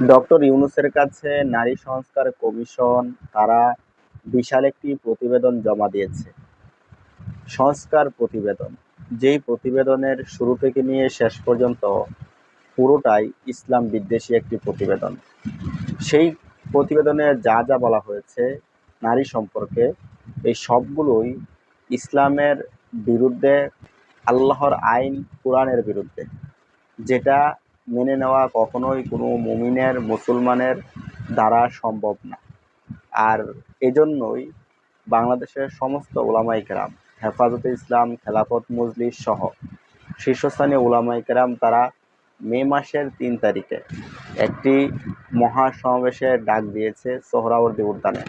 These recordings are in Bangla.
ডক্টর ইউনুসের কাছে নারী সংস্কার কমিশন, তারা বিশাল একটি প্রতিবেদন জমা দিয়েছে। সংস্কার প্রতিবেদন। যেই প্রতিবেদনের শুরু থেকে নিয়ে শেষ পর্যন্ত পুরোটাই ইসলাম বিদ্বেষী একটি প্রতিবেদন। সেই প্রতিবেদনে যা যা বলা হয়েছে নারী সম্পর্কে, এই সবগুলোই ইসলামের বিরুদ্ধে, আল্লাহর আইন, কোরআনের বিরুদ্ধে যেটা মেনে নেওয়া কখনোই কোনো মুমিনের, মুসলমানের দ্বারা সম্ভব না। আর এজন্যই বাংলাদেশের সমস্ত ওলামাই কেরাম, হেফাজতে ইসলাম, খেলাফত মজলিস সহ শীর্ষস্থানীয় ওলামাই কেরাম, তারা মে মাসের তিন তারিখে একটি মহাসমাবেশের ডাক দিয়েছে সোহরাওয়ার্দী উদ্যানে।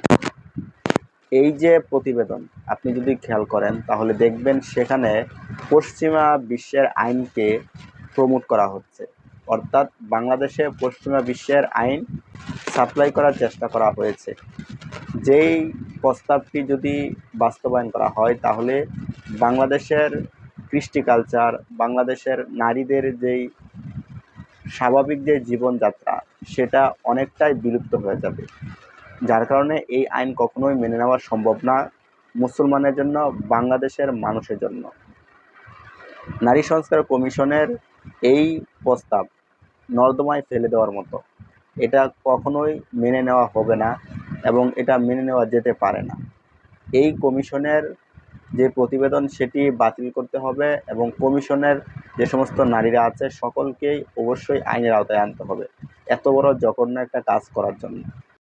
এই যে প্রতিবেদন, আপনি যদি খেয়াল করেন, তাহলে দেখবেন সেখানে পশ্চিমা বিশ্বের আইনকে প্রমোট করা হচ্ছে। অর্থাৎ বাংলাদেশে পশ্চিমা বিশ্বের আইন সাপ্লাই করার চেষ্টা করা হয়েছে। যেই প্রস্তাবটি যদি বাস্তবায়ন করা হয়, তাহলে বাংলাদেশের কৃষ্টি কালচার বাংলাদেশের নারীদের যেই স্বাভাবিক যে জীবনযাত্রা, সেটা অনেকটাই বিলুপ্ত হয়ে যাবে। যার কারণে এই আইন কখনোই মেনে নেওয়া সম্ভব না মুসলমানের জন্য, বাংলাদেশের মানুষের জন্য। নারী সংস্কার কমিশনের এই প্রস্তাব নর্দমায় ফেলে দেওয়ার মতো। এটা কখনোই মেনে নেওয়া হবে না এবং এটা মেনে নেওয়া যেতে পারে না। এই কমিশনের যে প্রতিবেদন, সেটি বাতিল করতে হবে এবং কমিশনের যে সমস্ত নারীরা আছে, সকলকেই অবশ্যই আইনের আওতায় আনতে হবে। এত বড় জঘন্য একটা কাজ করার জন্য।